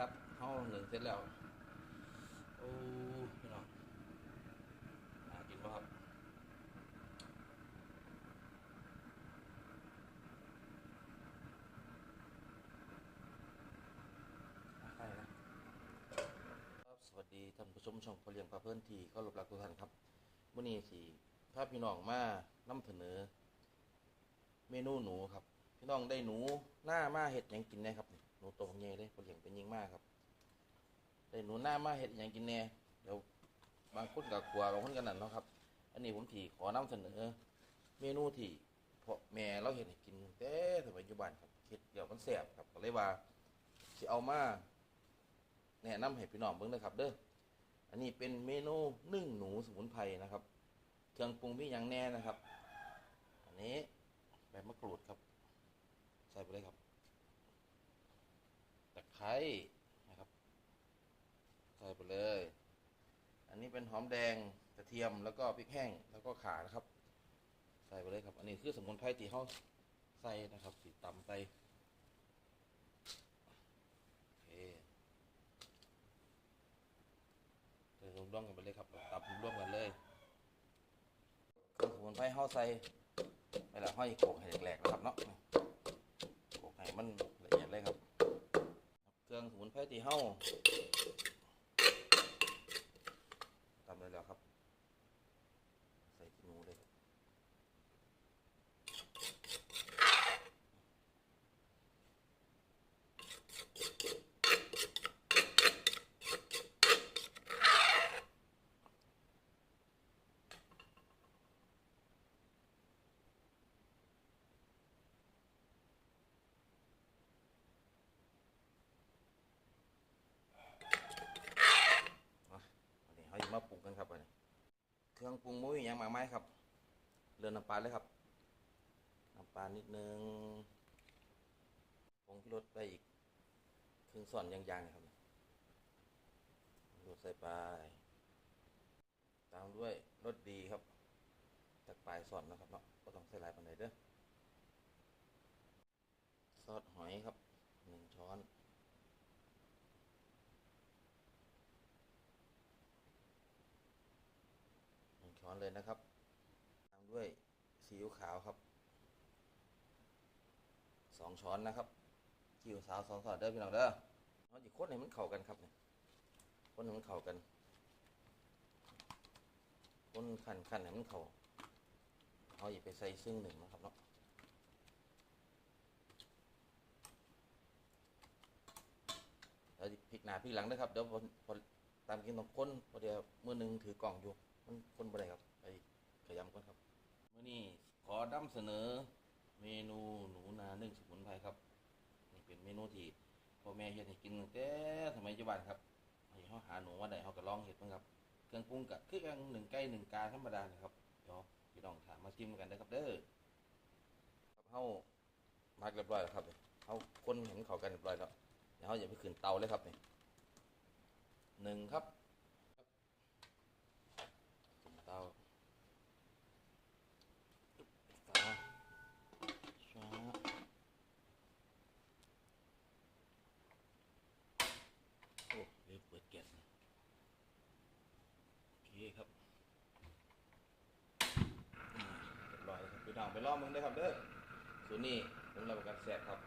ครับเฮาหนึ่งเสร็จแล้ว โอ้พี่น้องน่ากินป่ะครับใช่นะครับสวัสดีท่านผู้ชมช่องเพอเลี้ยงปลาเพื่อนทีเข้ารบรักทุกท่านครับมื่อนี้สิถ้าพพี่น้องมานำเสนอ เมนูหนูครับ พี่น้องได้หนูหน้ามาเห็ดหยังกินน่ครับ หนูโตของเย่เลยพอเลี้ยงเป็นยิงมากครับได้หนูหน้ามาเห็ดหยังกินแน่เดี๋ยวบางคนกับกลัวบางคนกันนั่นเนาะครับ อันนี้ผมที่ขอนำเสนอ เมนูที่พ่อแม่เราเห็ดให้กินแต่สมัยปัจจุบันครับเห็ดเดี๋ยวมันแสบครับก็เลยว่าสิเอามาแนะนำให้พี่น้องเบิ่งเด้อครับ เด้ออันนี้เป็นเมนูนึ่งหนูสมุนไพรนะครับ เครื่องปรุงมีอย่างแน่นะครับ อันนี้ใบมะกรูดครับ ใส่ไปเลยครับ ไคร้นะครับใส่ไปเลย อันนี้เป็นหอมแดงกระเทียมแล้วก็พริกแห้งแล้วก็ข่านะครับ ใส่ไปเลยครับ อันนี้คือสมุนไพรที่เขาใส่นะครับสีตำใส่โอเคเทร่วมกันไปเลยครับตับร่วมกันเลยเครื่องสมุนไพรห่อใส่ไปละห้อยโขกให้แหลกๆนะครับเนาะโขกให้มัน ที่ห่อทำเลยแล้วครับ ใส่ขี้หนูเลยครับอันนี้เขาจะ มาปรุงกันครับอันนี้เครื่องปรุงมุ้ยยังมากไหมายครับ เรือนน้ำปลาเลยครับ น้ำปลานิดนึงผงชูรสไปอีกครึ่งส่วนยางๆครับรสใส่ไป ตามด้วยรสดีครับจากปลายส่วนนะครับเนาะก็ต้องใส่หลายปันใดเด้อซอสหอยครับหนึ่งช้อน หนึ่งช้อน เลยนะครับตามด้วยซีอิ๊วขาวครับสองช้อนนะครับซีอิ๊วขาวสองช้อนเด้อพี่น้องเด้อเราจะคนให้มันเข้ากันครับเนี่ยคนให้มันเข้ากันคนขันขันให้มันเข้าเราอย่าไปใส่ซึ่งหนึ่งนะครับเนาะแล้วพริกหน้าพริกหลังนะครับเดี๋ยวพอพอตามกินต้องคนพอเดี๋ยวมือหนึ่งถือกล่องอยู่มันคนบ่ได้ครับ ไปขยำก่อนครับมื่อนี้ข อนำเสนอเมนูหนูนานึ่งสมุนไพรครับ นี่เป็นเมนูที่พ่อแม่เฮ็ดให้กินตั้งแต่สมัยปัจจุบันครับให้เขาหาหนูมาไดเขาก็ลองเฮ็ดเบิ่งครับ เครื่องปรุงก็คืออย่างหนึ่งไก่หนึ่งกาธรรมดานะครับเดี๋ยวพี่น้องถามมาชิมกันเด้ครับเด้อครับเฮามักเรียบร้อยแล้วครับเฮาคนเห็นเขากันเรียบร้อยแล้วเดี๋ยวเฮาอย่าไปขึ้นเตาเลยครับนี่หนึ่งครับ ขึ้นเตาฝาช้าโอ้ เรียบเปิดโอเคครับเรียบร้อยครับพี่น้องไปลองมึงได้ครับเด้อสูนี่ผมรับประกันแสบครับ